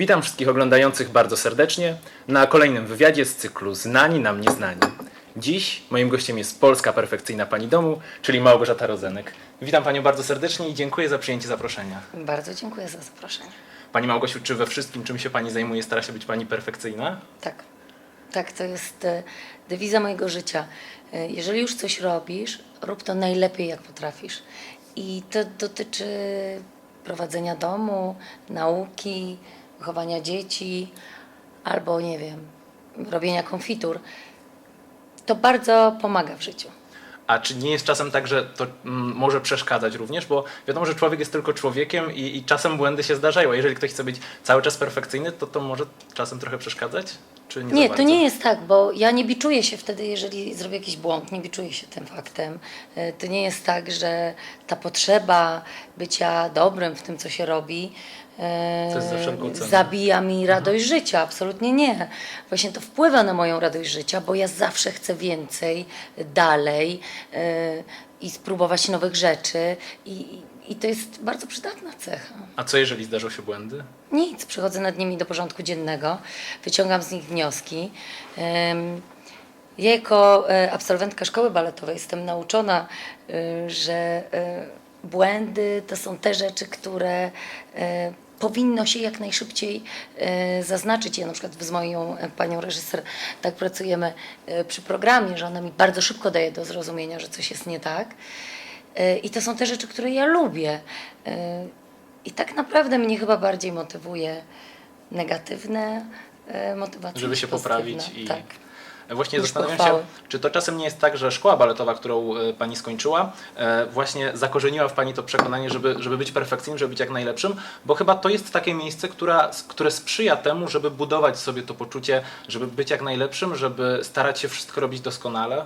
Witam wszystkich oglądających bardzo serdecznie na kolejnym wywiadzie z cyklu Znani nam nieznani. Dziś moim gościem jest polska perfekcyjna pani domu, czyli Małgorzata Rozenek. Witam panią bardzo serdecznie i dziękuję za przyjęcie zaproszenia. Bardzo dziękuję za zaproszenie. Pani Małgosiu, czy we wszystkim, czym się pani zajmuje, stara się być pani perfekcyjna? Tak, tak, to jest e, dewiza mojego życia. E, Jeżeli już coś robisz, rób to najlepiej, jak potrafisz. I to dotyczy prowadzenia domu, nauki, wychowania dzieci, albo nie wiem, robienia konfitur. To bardzo pomaga w życiu. A czy nie jest czasem tak, że to mm, może przeszkadzać również? Bo wiadomo, że człowiek jest tylko człowiekiem i, i czasem błędy się zdarzają. A jeżeli ktoś chce być cały czas perfekcyjny, to to może czasem trochę przeszkadzać? Czy nie, Nie, to nie jest tak, bo ja nie biczuję się wtedy, jeżeli zrobię jakiś błąd, nie biczuję się tym faktem. E, To nie jest tak, że ta potrzeba bycia dobrym w tym, co się robi, zabija mi radość życia. Absolutnie nie. Właśnie to wpływa na moją radość życia, bo ja zawsze chcę więcej, dalej e, i spróbować nowych rzeczy. I, I to jest bardzo przydatna cecha. A co jeżeli zdarzą się błędy? Nic, przychodzę nad nimi do porządku dziennego, wyciągam z nich wnioski. Ja jako e, absolwentka szkoły baletowej jestem nauczona, e, że błędy to są te rzeczy, które powinno się jak najszybciej e, zaznaczyć. Ja na przykład z moją e, panią reżyser tak pracujemy e, przy programie, że ona mi bardzo szybko daje do zrozumienia, że coś jest nie tak. I to są te rzeczy, które ja lubię. I tak naprawdę mnie chyba bardziej motywuje negatywne motywacje. Żeby się pozytywne. poprawić i... Tak. Właśnie Niż zastanawiam pochwały. się, czy to czasem nie jest tak, że szkoła baletowa, którą e, pani skończyła, e, właśnie zakorzeniła w pani to przekonanie, żeby, żeby być perfekcyjnym, żeby być jak najlepszym, bo chyba to jest takie miejsce, która, które sprzyja temu, żeby budować sobie to poczucie, żeby być jak najlepszym, żeby starać się wszystko robić doskonale.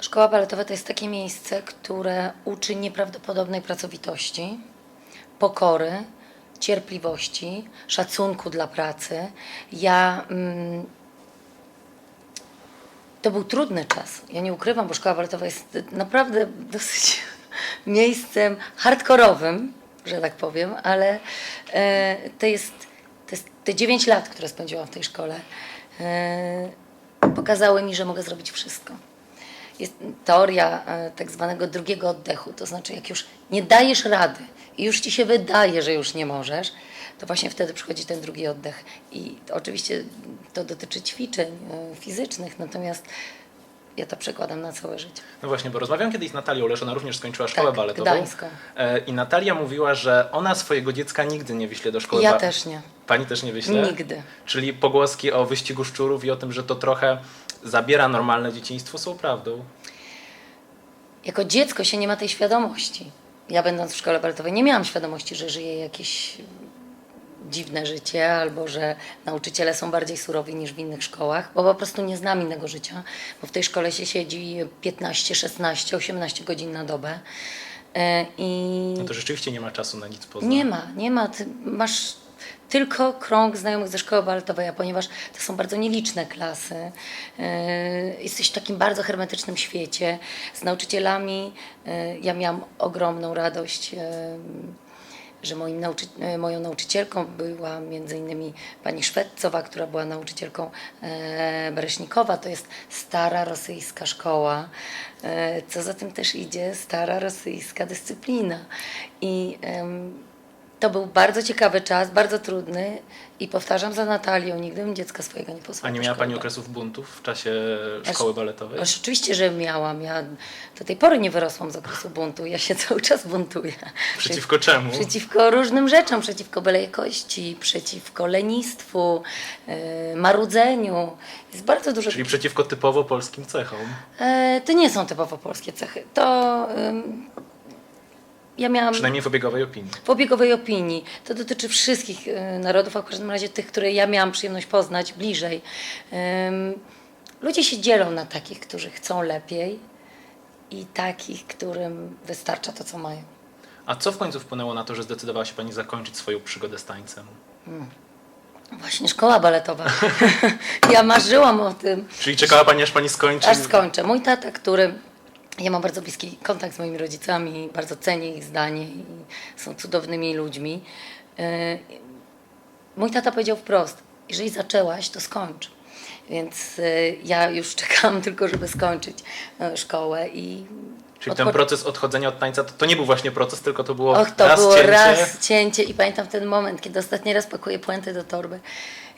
Szkoła baletowa to jest takie miejsce, które uczy nieprawdopodobnej pracowitości, pokory, cierpliwości, szacunku dla pracy. Ja. Mm, to był trudny czas. Ja nie ukrywam, bo szkoła baletowa jest naprawdę dosyć miejscem hardkorowym, że tak powiem, ale e, to jest, to jest te 9 lat, które spędziłam w tej szkole, e, pokazały mi, że mogę zrobić wszystko. Jest teoria e, tak zwanego drugiego oddechu, to znaczy jak już nie dajesz rady i już ci się wydaje, że już nie możesz, to właśnie wtedy przychodzi ten drugi oddech. I oczywiście to dotyczy ćwiczeń e, fizycznych, natomiast ja to przekładam na całe życie. No właśnie, bo rozmawiam kiedyś z Natalią Lesz, ona również skończyła szkołę Tak, baletową. gdańską. E, I Natalia mówiła, że ona swojego dziecka nigdy nie wyśle do szkoły Ja ba- też nie. Pani też nie wyśle? Nigdy. Czyli pogłoski o wyścigu szczurów i o tym, że to trochę zabiera normalne dzieciństwo są prawdą. Jako dziecko się nie ma tej świadomości. Ja będąc w szkole baletowej nie miałam świadomości, że żyję jakieś dziwne życie, albo że nauczyciele są bardziej surowi niż w innych szkołach, bo po prostu nie znam innego życia, bo w tej szkole się siedzi 15, 16, 18 godzin na dobę. E, I No to rzeczywiście nie ma czasu na nic poza. nie ma, nie ma. Ty masz tylko krąg znajomych ze szkoły baletowej, a ponieważ to są bardzo nieliczne klasy, yy, jesteś w takim bardzo hermetycznym świecie. Z nauczycielami yy, ja miałam ogromną radość. Że moim nauczy e, moją nauczycielką była między innymi pani Szwedcowa, która była nauczycielką e, Bereśnikowa. To jest stara rosyjska szkoła. E, co za tym też idzie, stara rosyjska dyscyplina. I em, to był bardzo ciekawy czas, bardzo trudny i powtarzam za Natalią, nigdy bym dziecka swojego nie A posłała. nie do miała Pani okresów buntów w czasie szkoły baletowej? Ależ oczywiście, że miałam. Ja do tej pory nie wyrosłam z okresu buntu. Ja się cały czas buntuję. Przeciwko czemu? Przeciwko różnym rzeczom, przeciwko byle-jakości, przeciwko lenistwu, yy, marudzeniu. Jest bardzo dużo. Czyli przeciwko typowo polskim cechom. E, to nie są typowo polskie cechy. To ja miałam Przynajmniej w obiegowej opinii. w obiegowej opinii. To dotyczy wszystkich y, narodów, a w każdym razie tych, które ja miałam przyjemność poznać bliżej. Ludzie się dzielą na takich, którzy chcą lepiej i takich, którym wystarcza to, co mają. A co w końcu wpłynęło na to, że zdecydowała się Pani zakończyć swoją przygodę z tańcem? Właśnie szkoła baletowa. ja marzyłam o tym. Czyli czekała Pani, aż Pani skończy? Aż skończę. Mój tata, który. Ja mam bardzo bliski kontakt z moimi rodzicami, bardzo cenię ich zdanie i są cudownymi ludźmi. Yy, mój tata powiedział wprost, jeżeli zaczęłaś, to skończ. Więc y, ja już czekałam tylko, żeby skończyć y, szkołę i Czyli ten proces odchodzenia od tańca to, to nie był właśnie proces, tylko to było Och, to raz było cięcie. raz cięcie i pamiętam ten moment, kiedy ostatni raz pakuję puenty do torby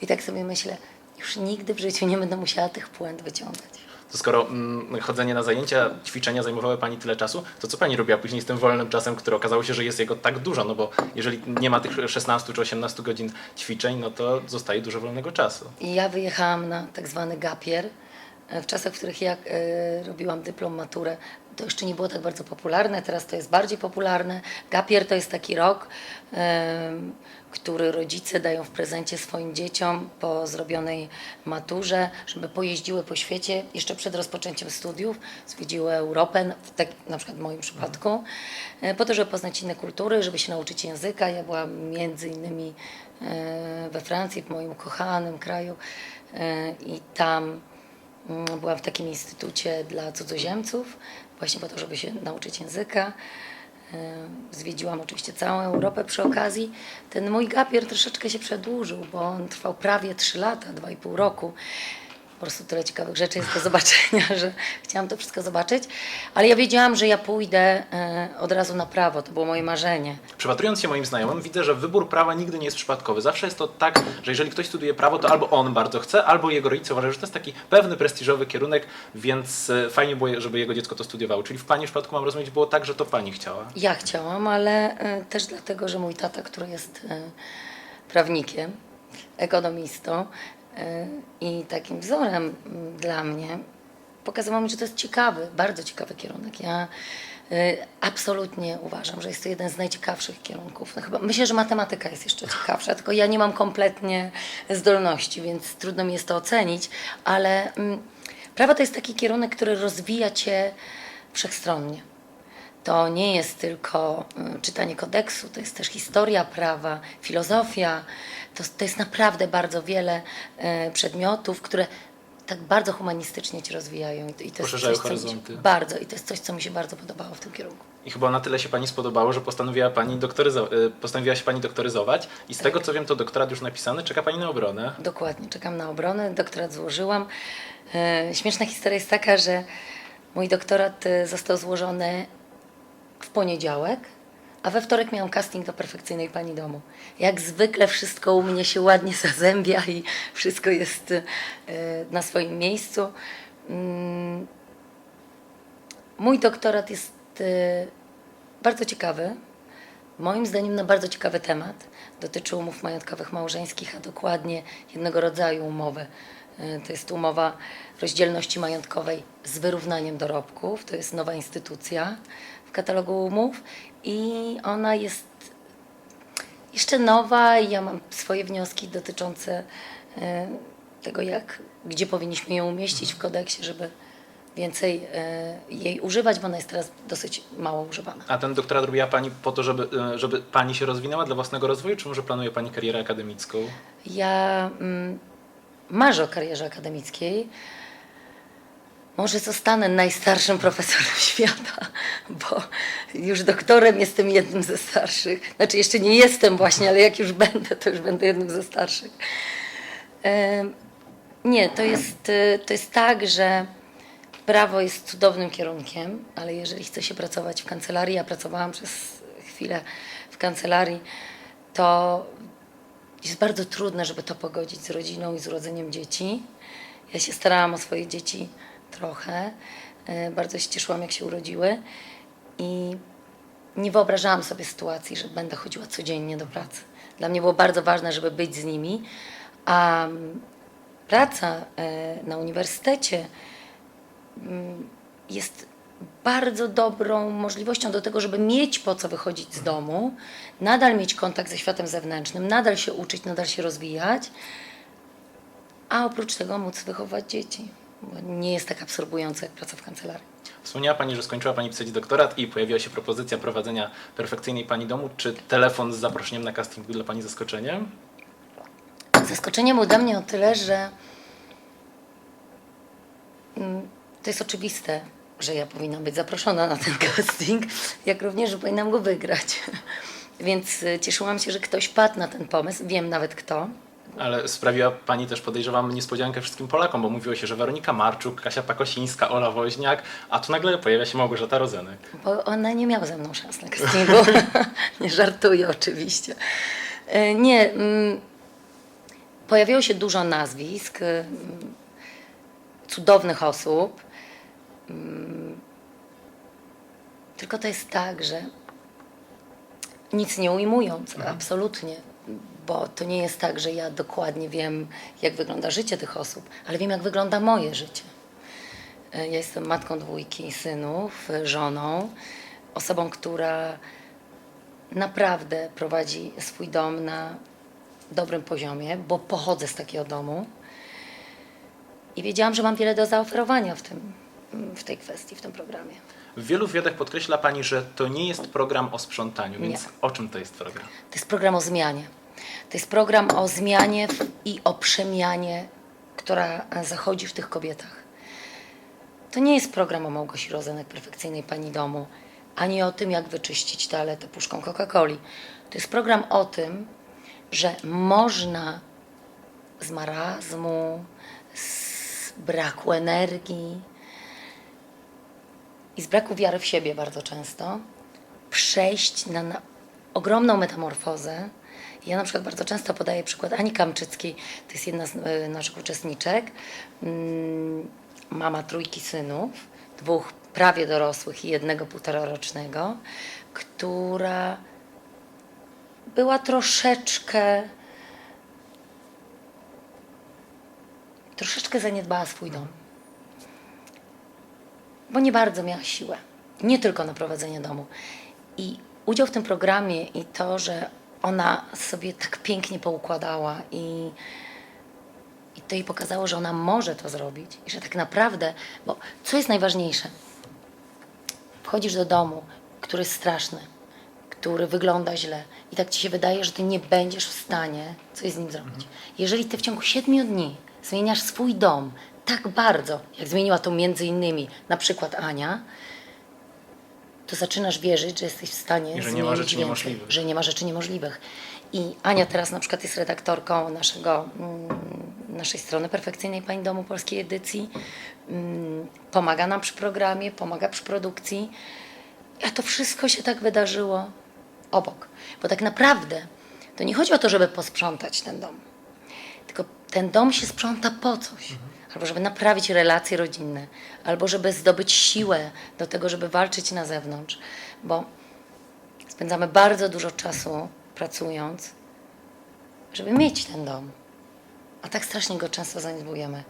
i tak sobie myślę, już nigdy w życiu nie będę musiała tych puent wyciągać. To skoro mm, chodzenie na zajęcia, ćwiczenia zajmowały Pani tyle czasu, to co Pani robiła później z tym wolnym czasem, który okazało się, że jest jego tak dużo? No bo jeżeli nie ma tych 16 czy 18 godzin ćwiczeń, no to zostaje dużo wolnego czasu. I ja wyjechałam na tak zwany gapier. E, W czasach, w których ja e, robiłam dyplom, maturę, to jeszcze nie było tak bardzo popularne, teraz to jest bardziej popularne. Gapier to jest taki rok, em, który rodzice dają w prezencie swoim dzieciom po zrobionej maturze, żeby pojeździły po świecie jeszcze przed rozpoczęciem studiów, zwiedziły Europę, tak, na przykład w moim przypadku, e, po to, żeby poznać inne kultury, żeby się nauczyć języka. Ja byłam między innymi e, we Francji, w moim kochanym kraju e, i tam mm, byłam w takim instytucie dla cudzoziemców, właśnie po to, żeby się nauczyć języka. E, Zwiedziłam oczywiście całą Europę przy okazji. Ten mój gapier troszeczkę się przedłużył, bo on trwał prawie 3 lata, 2,5 roku. Po prostu tyle ciekawych rzeczy jest do zobaczenia, że chciałam to wszystko zobaczyć. Ale ja wiedziałam, że ja pójdę e, od razu na prawo. To było moje marzenie. Przypatrując się moim znajomym, widzę, że wybór prawa nigdy nie jest przypadkowy. Zawsze jest to tak, że jeżeli ktoś studiuje prawo, to albo on bardzo chce, albo jego rodzice uważają, że to jest taki pewny, prestiżowy kierunek, więc e, fajnie było, żeby jego dziecko to studiowało. Czyli w Pani przypadku, mam rozumieć, było tak, że to Pani chciała. Ja chciałam, ale e, też dlatego, że mój tata, który jest prawnikiem, ekonomistą i takim wzorem dla mnie, pokazywał mi, że to jest ciekawy, bardzo ciekawy kierunek. Ja e, absolutnie uważam, że jest to jeden z najciekawszych kierunków. No chyba, myślę, że matematyka jest jeszcze ciekawsza, tylko ja nie mam kompletnie zdolności, więc trudno mi jest to ocenić, ale prawo to jest taki kierunek, który rozwija cię wszechstronnie. To nie jest tylko y, czytanie kodeksu, to jest też historia prawa, filozofia. To, to jest naprawdę bardzo wiele y, przedmiotów, które tak bardzo humanistycznie cię rozwijają. I to, jest Poszerzają coś, co mi się- horyzonty. Bardzo. I to jest coś, co mi się bardzo podobało w tym kierunku. I chyba na tyle się Pani spodobało, że postanowiła, pani doktoryzo- e, postanowiła się Pani doktoryzować. I z tego co wiem, to doktorat już napisany, czeka Pani na obronę. Dokładnie, czekam na obronę, doktorat złożyłam. Śmieszna historia jest taka, że mój doktorat został złożony w poniedziałek, a we wtorek miałam casting do perfekcyjnej pani domu. Jak zwykle wszystko u mnie się ładnie zazębia i wszystko jest e, na swoim miejscu. Mm, Mój doktorat jest e, bardzo ciekawy. Moim zdaniem na bardzo ciekawy temat. Dotyczy umów majątkowych małżeńskich, a dokładnie jednego rodzaju umowy. E, To jest umowa rozdzielności majątkowej z wyrównaniem dorobków. To jest nowa instytucja w katalogu umów i ona jest jeszcze nowa i ja mam swoje wnioski dotyczące e, tego, jak, gdzie powinniśmy ją umieścić w kodeksie, żeby więcej e, jej używać, bo ona jest teraz dosyć mało używana. A ten doktorat robiła Pani po to, żeby, żeby Pani się rozwinęła dla własnego rozwoju, czy może planuje Pani karierę akademicką? Ja marzę o karierze akademickiej. Może zostanę najstarszym profesorem świata, bo już doktorem jestem jednym ze starszych. Znaczy, jeszcze nie jestem właśnie, ale jak już będę, to już będę jednym ze starszych. Nie, to jest, y, to jest tak, że prawo jest cudownym kierunkiem, ale jeżeli chce się pracować w kancelarii, ja pracowałam przez chwilę w kancelarii, to jest bardzo trudne, żeby to pogodzić z rodziną i z urodzeniem dzieci. Ja się starałam o swoje dzieci trochę. e, Bardzo się cieszyłam, jak się urodziły. I nie wyobrażałam sobie sytuacji, że będę chodziła codziennie do pracy. Dla mnie było bardzo ważne, żeby być z nimi. A mm, praca e, na uniwersytecie mm, jest bardzo dobrą możliwością do tego, żeby mieć po co wychodzić z domu, nadal mieć kontakt ze światem zewnętrznym, nadal się uczyć, nadal się rozwijać, a oprócz tego móc wychować dzieci. Bo nie jest tak absorbujące jak praca w kancelarii. Wspomniała Pani, że skończyła Pani pisać doktorat i pojawiła się propozycja prowadzenia perfekcyjnej Pani domu. Czy telefon z zaproszeniem na casting był dla Pani zaskoczeniem? Zaskoczeniem ode mnie o tyle, że mm, to jest oczywiste, że ja powinnam być zaproszona na ten casting, jak również, że powinnam go wygrać. Więc y, cieszyłam się, że ktoś padł na ten pomysł, wiem nawet kto. Ale sprawiła Pani też, podejrzewam, niespodziankę wszystkim Polakom, bo mówiło się, że Weronika Marczuk, Kasia Pakosińska, Ola Woźniak, a tu nagle pojawia się Małgorzata Rozenek. Bo ona nie miała ze mną szans na castingu. nie żartuję oczywiście. E, Nie. mm, Pojawiło się dużo nazwisk, mm, cudownych osób. Mm, Tylko to jest tak, że nic nie ujmując, absolutnie. Bo to nie jest tak, że ja dokładnie wiem, jak wygląda życie tych osób, ale wiem, jak wygląda moje życie. E, Ja jestem matką dwójki synów, e, żoną, osobą, która naprawdę prowadzi swój dom na dobrym poziomie, bo pochodzę z takiego domu. I wiedziałam, że mam wiele do zaoferowania w, tym, w tej kwestii, w tym programie. W wielu wywiadach podkreśla Pani, że to nie jest program o sprzątaniu, więc Nie. o czym to jest program? To jest program o zmianie. To jest program o zmianie i o przemianie, która zachodzi w tych kobietach. To nie jest program o Małgosi Rozenek, perfekcyjnej pani domu, ani o tym, jak wyczyścić toaletę puszką Coca-Coli. To jest program o tym, że można z marazmu, z braku energii i z braku wiary w siebie bardzo często przejść na, na ogromną metamorfozę. Ja na przykład bardzo często podaję przykład Ani Kamczyckiej, to jest jedna z e, naszych uczestniczek, mm, mama trójki synów, dwóch prawie dorosłych i jednego półtororocznego, która była troszeczkę troszeczkę zaniedbała swój dom bo nie bardzo miała siłę. Nie tylko na prowadzenie domu. I udział w tym programie i to, że ona sobie tak pięknie poukładała i, i to jej pokazało, że ona może to zrobić i że tak naprawdę, bo co jest najważniejsze? Wchodzisz do domu, który jest straszny, który wygląda źle i tak ci się wydaje, że ty nie będziesz w stanie coś z nim zrobić. Jeżeli ty w ciągu siedmiu dni zmieniasz swój dom tak bardzo, jak zmieniła to między innymi na przykład Ania, to zaczynasz wierzyć, że jesteś w stanie I że nie ma rzeczy więcej, niemożliwych. Że nie ma rzeczy niemożliwych. I Ania teraz na przykład jest redaktorką naszego, mm, naszej strony perfekcyjnej Pani Domu Polskiej Edycji. Mm, Pomaga nam przy programie, pomaga przy produkcji. A to wszystko się tak wydarzyło obok. Bo tak naprawdę to nie chodzi o to, żeby posprzątać ten dom. Tylko ten dom się sprząta po coś. Albo żeby naprawić relacje rodzinne, albo żeby zdobyć siłę do tego, żeby walczyć na zewnątrz. Bo spędzamy bardzo dużo czasu pracując, żeby mieć ten dom. A tak strasznie go często zaniedbujemy.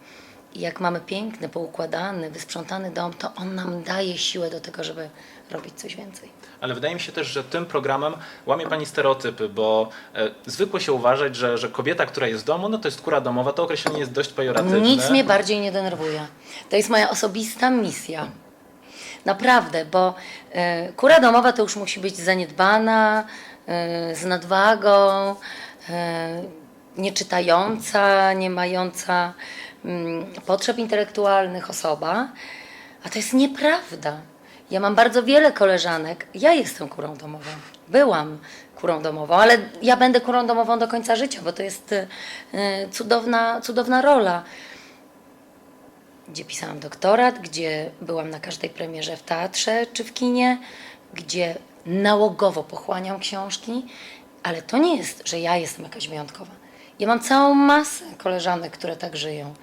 I jak mamy piękny, poukładany, wysprzątany dom, to on nam daje siłę do tego, żeby robić coś więcej. Ale wydaje mi się też, że tym programem łamie Pani stereotypy, bo e, zwykło się uważać, że, że kobieta, która jest w domu, no to jest kura domowa, to określenie jest dość pejoratywne. Nic mnie bardziej nie denerwuje. To jest moja osobista misja. Naprawdę, bo e, kura domowa to już musi być zaniedbana, e, z nadwagą, e, nieczytająca, nie mająca mm, potrzeb intelektualnych osoba. A to jest nieprawda. Ja mam bardzo wiele koleżanek. Ja jestem kurą domową. Byłam kurą domową, ale ja będę kurą domową do końca życia, bo to jest e, cudowna, cudowna rola gdzie pisałam doktorat, gdzie byłam na każdej premierze w teatrze czy w kinie, gdzie nałogowo pochłaniam książki, ale to nie jest, że ja jestem jakaś wyjątkowa. Ja mam całą masę koleżanek, które tak żyją.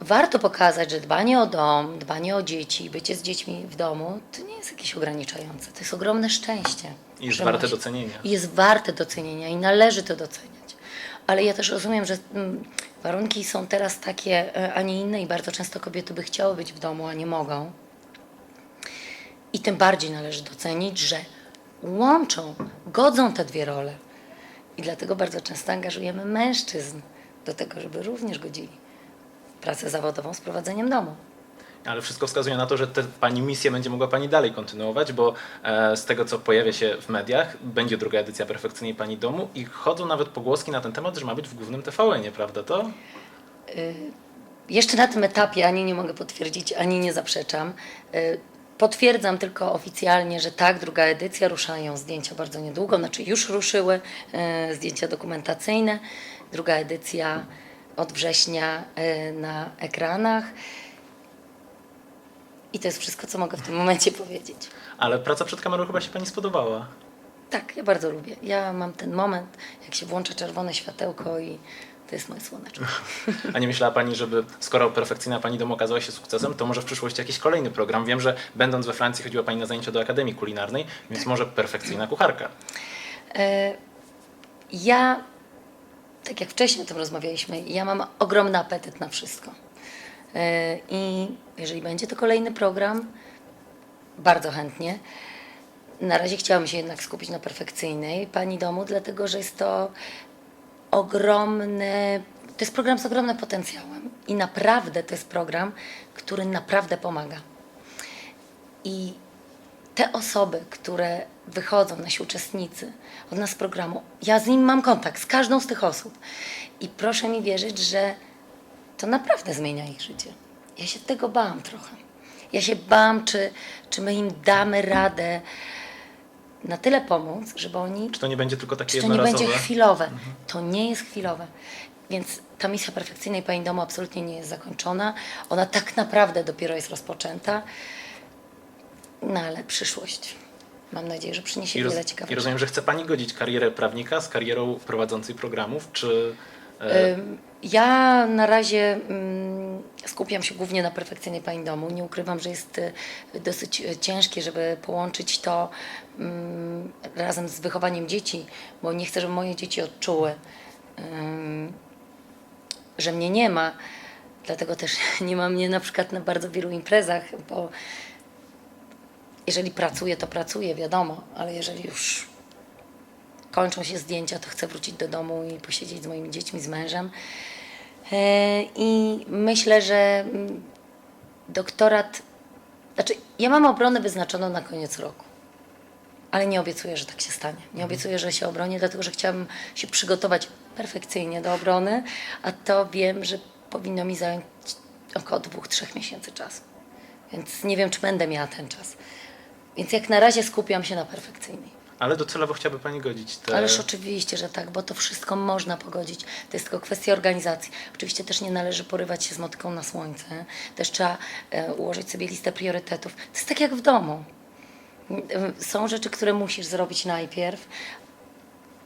Warto pokazać, że dbanie o dom, dbanie o dzieci, bycie z dziećmi w domu, to nie jest jakieś ograniczające. To jest ogromne szczęście. I jest warte ma się- docenienia. i jest warte docenienia i należy to doceniać. Ale ja też rozumiem, że mm, warunki są teraz takie, e, a nie inne i bardzo często kobiety by chciały być w domu, a nie mogą. I tym bardziej należy docenić, że łączą, godzą te dwie role. I dlatego bardzo często angażujemy mężczyzn do tego, żeby również godzili pracę zawodową z prowadzeniem domu. Ale wszystko wskazuje na to, że tę Pani misję będzie mogła Pani dalej kontynuować, bo e, z tego, co pojawia się w mediach, będzie druga edycja Perfekcyjnej Pani Domu i chodzą nawet pogłoski na ten temat, że ma być w głównym TVN-ie, prawda to? Jeszcze na tym etapie ani nie mogę potwierdzić, ani nie zaprzeczam. Y, Potwierdzam tylko oficjalnie, że tak, druga edycja, ruszają zdjęcia bardzo niedługo, znaczy już ruszyły e, zdjęcia dokumentacyjne. Druga edycja od września e, na ekranach. I to jest wszystko, co mogę w tym momencie powiedzieć. Ale praca przed kamerą chyba się pani spodobała. Tak, ja bardzo lubię. Ja mam ten moment, jak się włącza czerwone światełko i to jest moje słoneczko. A nie myślała Pani, żeby skoro perfekcyjna Pani dom okazała się sukcesem, to może w przyszłości jakiś kolejny program? Wiem, że będąc we Francji chodziła Pani na zajęcia do Akademii Kulinarnej, więc może perfekcyjna kucharka. E, Ja, tak jak wcześniej o tym rozmawialiśmy, ja mam ogromny apetyt na wszystko. E, I jeżeli będzie to kolejny program, bardzo chętnie. Na razie chciałam się jednak skupić na perfekcyjnej pani domu, dlatego że jest to ogromny, to jest program z ogromnym potencjałem i naprawdę to jest program, który naprawdę pomaga. I te osoby, które wychodzą, nasi uczestnicy od nas z programu, ja z nim mam kontakt, z każdą z tych osób. I proszę mi wierzyć, że to naprawdę zmienia ich życie. Ja się tego bałam trochę. Ja się bałam, czy, czy my im damy radę na tyle pomóc, żeby oni Czy to nie będzie tylko takie czy to nie będzie chwilowe? To nie jest chwilowe. Więc ta misja perfekcyjnej Pani Domu absolutnie nie jest zakończona. Ona tak naprawdę dopiero jest rozpoczęta. No ale przyszłość. Mam nadzieję, że przyniesie I, roz, wiele I ciekawych rozumiem, że chce Pani godzić karierę prawnika z karierą prowadzącej programów, czy... E, Ja na razie mm, skupiam się głównie na perfekcyjnej pani domu. Nie ukrywam, że jest y, dosyć y, ciężkie, żeby połączyć to mm, razem z wychowaniem dzieci, bo nie chcę, żeby moje dzieci odczuły, że mnie nie ma. Dlatego też nie ma mnie na przykład na bardzo wielu imprezach, bo jeżeli pracuję, to pracuję, wiadomo, ale jeżeli już kończą się zdjęcia, to chcę wrócić do domu i posiedzieć z moimi dziećmi, z mężem. E, I myślę, że mm, doktorat, znaczy ja mam obronę wyznaczoną na koniec roku, ale nie obiecuję, że tak się stanie. Nie obiecuję, że się obronię, dlatego że chciałabym się przygotować perfekcyjnie do obrony, a to wiem, że powinno mi zająć około dwóch, trzech miesięcy czasu. Więc nie wiem, czy będę miała ten czas. Więc jak na razie skupiam się na perfekcyjnej. ale docelowo chciałaby Pani godzić te... Ależ oczywiście, że tak, bo to wszystko można pogodzić. To jest tylko kwestia organizacji. Oczywiście też nie należy porywać się z motyką na słońce. Też trzeba e, ułożyć sobie listę priorytetów. To jest tak jak w domu. E, Są rzeczy, które musisz zrobić najpierw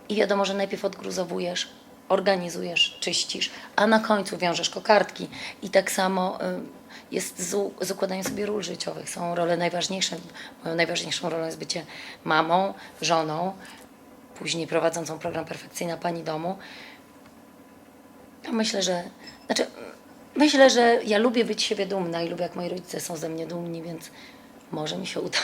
i wiadomo, że najpierw odgruzowujesz, organizujesz, czyścisz, a na końcu wiążesz kokardki. I tak samo y, jest z, z układaniem sobie ról życiowych. Są role najważniejsze. Moją najważniejszą rolą jest bycie mamą, żoną, później prowadzącą program Perfekcyjna Pani Domu. Ja myślę, że... Znaczy, myślę, że ja lubię być siebie dumna i lubię, jak moi rodzice są ze mnie dumni, więc może mi się uda.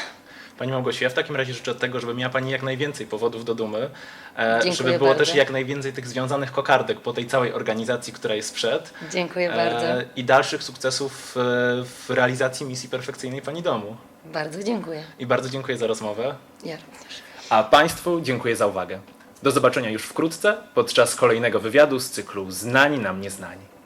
Pani Małgosiu, ja w takim razie życzę tego, żeby miała Pani jak najwięcej powodów do dumy, e, Dziękuję żeby było bardzo. też jak najwięcej tych związanych kokardek po tej całej organizacji, która jest przed. Dziękuję e, bardzo. I dalszych sukcesów w realizacji misji perfekcyjnej Pani domu. Bardzo dziękuję. I bardzo dziękuję za rozmowę. Ja również. A Państwu dziękuję za uwagę. Do zobaczenia już wkrótce podczas kolejnego wywiadu z cyklu Znani nam nieznani.